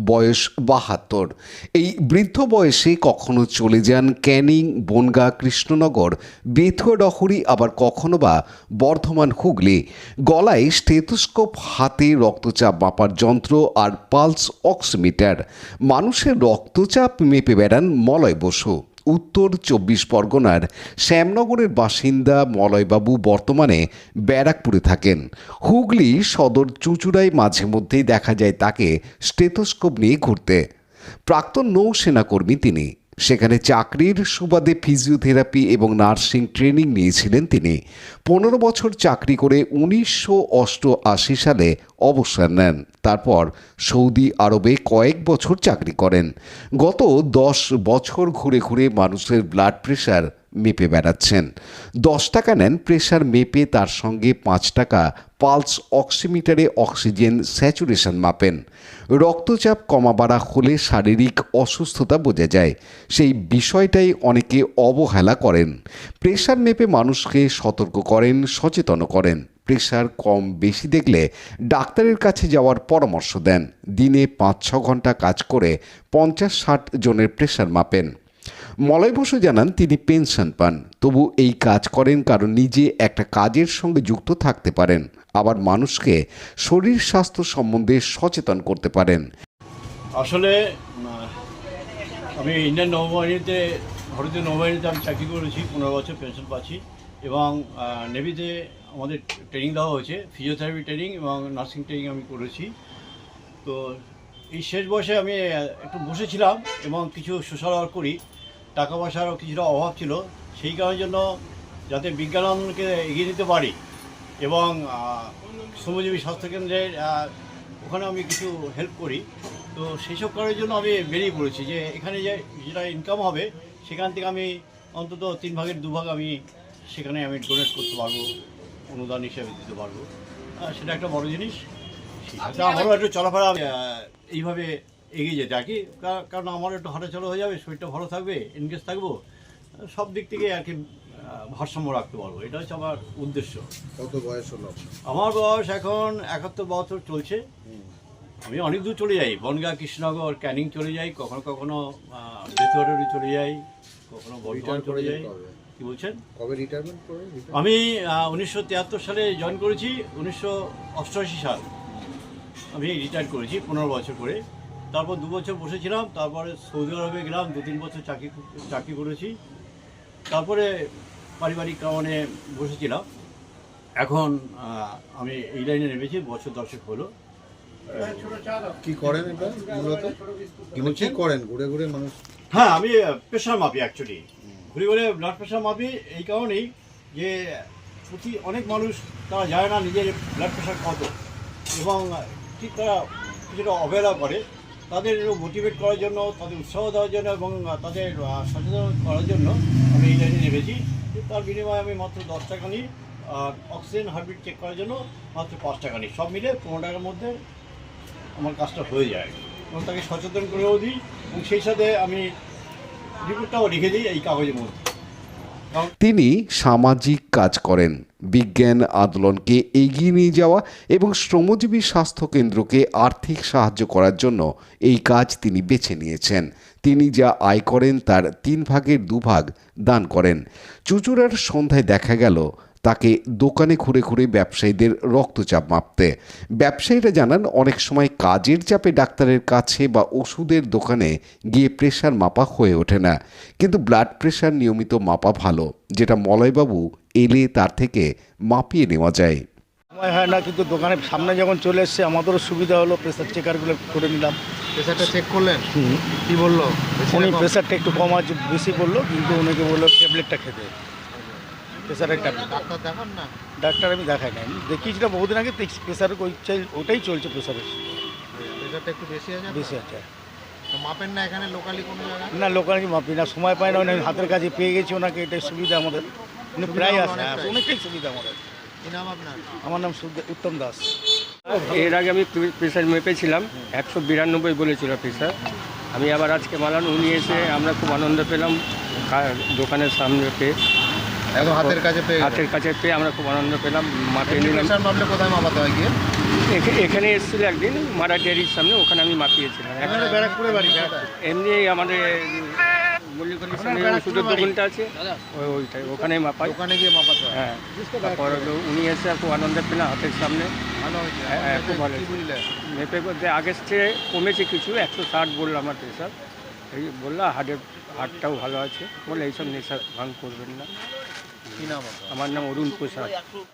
বয়স বাহাত্তর। এই বৃদ্ধ বয়সে কখনো চলে যান ক্যানিং, বনগা, কৃষ্ণনগর বেথুয়াডহরি আবার কখনো বা বর্ধমান, হুগলি। গলায় স্টেথোস্কোপ, হাতে রক্তচাপ মাপার যন্ত্র আর পালস অক্সিমিটার। মানুষের রক্তচাপ মেপে বেড়ান মলয় বসু। উত্তর চব্বিশ পরগনার শ্যামনগরের বাসিন্দা মলয়বাবু বর্তমানে ব্যারাকপুরে থাকেন। হুগলি সদর চুঁচুড়ায় মাঝে মধ্যেই দেখা যায় তাকে স্টেথোস্কোপ নিয়ে ঘুরতে। প্রাক্তন নৌসেনাকর্মী তিনি। সেখানে চাকরির সুবাদে ফিজিওথেরাপি এবং নার্সিং ট্রেনিং নিয়েছিলেন তিনি। পনেরো বছর চাকরি করে উনিশশো অষ্টআশি সালে অবসর নেন। তারপর সৌদি আরবে কয়েক বছর চাকরি করেন। গত দশ বছর ঘুরে ঘুরে মানুষের ব্লাড প্রেশার মেপে বেড়াচ্ছেন। দশ টাকা নেন প্রেশার মেপে, তার সঙ্গে পাঁচ টাকা পালস অক্সিমিটারে অক্সিজেন স্যাচুরেশন মাপেন। রক্তচাপ কমা বাড়া হলে শারীরিক অসুস্থতা বোঝা যায়। সেই বিষয়টাই অনেকে অবহেলা করেন। প্রেশার মেপে মানুষকে সতর্ক করেন, সচেতন করেন। প্রেশার কম বেশি দেখলে ডাক্তারের কাছে যাওয়ার পরামর্শ দেন। দিনে পাঁচ ছ ঘণ্টা কাজ করে পঞ্চাশ ষাট জনের প্রেশার মাপেন। মলয় বসু জানান, তিনি পেনশন পান। তবু এই কাজ করেন কারণ নিজে একটা কাজের সঙ্গে যুক্ত থাকতে পারেন। আবার মানুষকে শরীর স্বাস্থ্য সম্বন্ধে সচেতন করতে পারেন। আসলে আমি ইন্ডিয়ান নৌবাহিনীতে, ভারতীয় নৌবাহিনীতে আমি চাকরি করেছি, পনেরো বছর পেনশন পাচ্ছি এবং নেভিতে আমাদের ট্রেনিং দেওয়া হয়েছে ফিজিওথেরাপি ট্রেনিং এবং নার্সিং ট্রেনিং আমি করেছি। তো এই শেষ বয়সে আমি একটু বসেছিলাম এবং কিছু সোশ্যাল ওয়ার্ক করি। টাকা পয়সারও কিছুটা অভাব ছিল। সেই কারণের জন্য যাতে বিজ্ঞানকে এগিয়ে নিতে পারি এবং শ্রমজীবী স্বাস্থ্যকেন্দ্রের ওখানে আমি কিছু হেল্প করি। তো সেই সব করার জন্য আমি বেরিয়ে পড়েছি যে এখানে যে যেটা ইনকাম হবে সেখান থেকে আমি অন্তত তিন ভাগের দু ভাগ আমি সেখানে আমি ডোনেট করতে পারব অনুদান হিসেবে দিতে পারব। সেটা একটা বড় জিনিস। আমারও একটু চলাফেরা এইভাবে এগিয়ে যেতে আর কি কারণ আমারও একটু হাঁটাচলা হয়ে যাবে শরীরটা ভালো থাকবে এনগেজ থাকব সব দিক থেকে আর কি ভারসাম্য রাখতে পারব। এটা হচ্ছে আমার উদ্দেশ্য। কত বয়স হলো আমার বয়স এখন একাত্তর বছর চলছে। আমি অনেক দূর চলে যাই বনগা কৃষ্ণনগর ক্যানিং চলে যাই কখনো কখনো বেতুয়ারি চলে যাই কখনো বর্ধমান চলে যাই। কি বলছেন? কবে রিটায়ারমেন্ট? আমি উনিশশো তিয়াত্তর সালে জয়েন করেছি উনিশশো অষ্টআশি সাল। আমি রিটায়ার করেছি পনেরো বছর করে। তারপর দু বছর বসেছিলাম তারপরে সৌদি আরবে গেলাম দু তিন বছর চাকরি চাকরি করেছি। তারপরে পারিবারিক কারণে বসেছিলাম। এখন আমি এই লাইনে নেমেছি বছর দশেক হলো। কি করেন এটা মূলত? কি করেন? ঘুরে ঘুরে মানুষ হ্যাঁ আমি প্রেশার মাপি অ্যাকচুয়ালি ঘুরে ঘুরে ব্লাড প্রেশার মাপি এই কারণেই যে প্রতি অনেক মানুষ তারা জানে না নিজের ব্লাড প্রেশার কত। এবং ঠিক তারা কিছুটা অবহেলা করে। তাদের মোটিভেট করার জন্য, তাদের উৎসাহ দেওয়ার জন্য এবং তাদের সচেতন করার জন্য আমি এই লাইনে নেমেছি। তার বিনিময়ে আমি মাত্র দশ টাকা নিই, আর অক্সিজেন হার্টবিট চেক করার জন্য মাত্র পাঁচ টাকা নিই। সব মিলে পনেরো টাকার মধ্যে আমার কাজটা হয়ে যায়। এবং তাকে সচেতন করেও দিই এবং সেই সাথে আমি রিপোর্টটাও রেখে দিই এই কাগজের মধ্যে। তিনি সামাজিক কাজ করেন। বিজ্ঞান আন্দোলনকে এগিয়ে নিয়ে যাওয়া এবং শ্রমজীবী স্বাস্থ্য কেন্দ্রকে আর্থিক সাহায্য করার জন্য এই কাজ তিনি বেছে নিয়েছেন। তিনি যা আয় করেন তার তিন ভাগের দুভাগ দান করেন। চুচুড়ার সন্ধ্যায় দেখা গেল তাকে দোকানে ঘুরে ঘুরে ব্যবসায়ীদের রক্তচাপ মাপতে। ব্যবসায়ীরা জানান অনেক সময় কাজের চাপে ডাক্তারের কাছে বা ওষুধের দোকানে গিয়ে প্রেশার মাপা হয়ে ওঠে না। কিন্তু ব্লাড প্রেশার নিয়মিত মাপা ভালো যেটা মলয়বাবু এলে তার থেকে মাপিয়ে নেওয়া যায়। সময় হয় না কিন্তু দোকানের সামনে যখন চলে এসছে আমাদেরও সুবিধা হলো প্রেসার চেকারগুলো করে নিলাম। প্রেশারটা চেক করলেন? কি বলল? উনি? প্রেসারটা একটু কম আছে বেশি বলল কিন্তু উনিকে বলল ট্যাবলেটটা খেতে। প্রেসারের ট্যাবলেট ডাক্তার দেখান না। ডাক্তার আমি দেখাই না আমি দেখিয়েছিলাম বহুদিন আগে প্রেসার ওই চাই- ওটাই চলছে প্রেশারটা একটু বেশি আছে আপনার? বেশি আছে মাপেন না এখানে লোকালি কোনো জায়গায়? না লোকাল কি মাপি না। সময় পাই না উনি হাতের কাছে পেয়ে গেছি ওনাকে এটাই সুবিধা আমাদের। উনি প্রায় আসে অনেকটাই। সুবিধা আমাদের। কি নাম আপনার? আমার নাম উত্তম দাস। এর আগে আমি প্রেশার মেপেছিলাম একশো বিরানব্বই বলেছিল প্রেশার আমি আবার আজকে মালান উনি এসে আমরা খুব আনন্দ পেলাম দোকানের সামনে পেয়ে। হাতের কাছে পেয়ে হাতের কাছে পেয়ে আমরা খুব আনন্দ পেলাম মাপে নিলাম মাপলে কোথায় মাপাতে হয় গিয়ে এখে- এখানে এসেছিল একদিন মারা ডেয়ারির সামনে ওখানে আমি মাপিয়েছিলাম। ব্যারাকপুরে বাড়ি। এমনি আমাদের মল্লিকলির সামনে ওষুধের দোকানটা আছে। ওইটাই ওখানেই মাপাই। গিয়ে মাপাতে হয়। হ্যাঁ তারপর উনি এসে খুব আনন্দ পেলাম হাতের সামনে। ভালো হ্যাঁ, হ্যাঁ, খুব ভালো মেপে বলতে আগের চেয়ে কমেছে কিছু একশো ষাট বলল আমার প্রেশার। এই বলল হার্টের হার্টটাও ভালো আছে। বলে এইসব নেশা ভাঙ করবেন না। আমার নাম অরুণ প্রসাদ।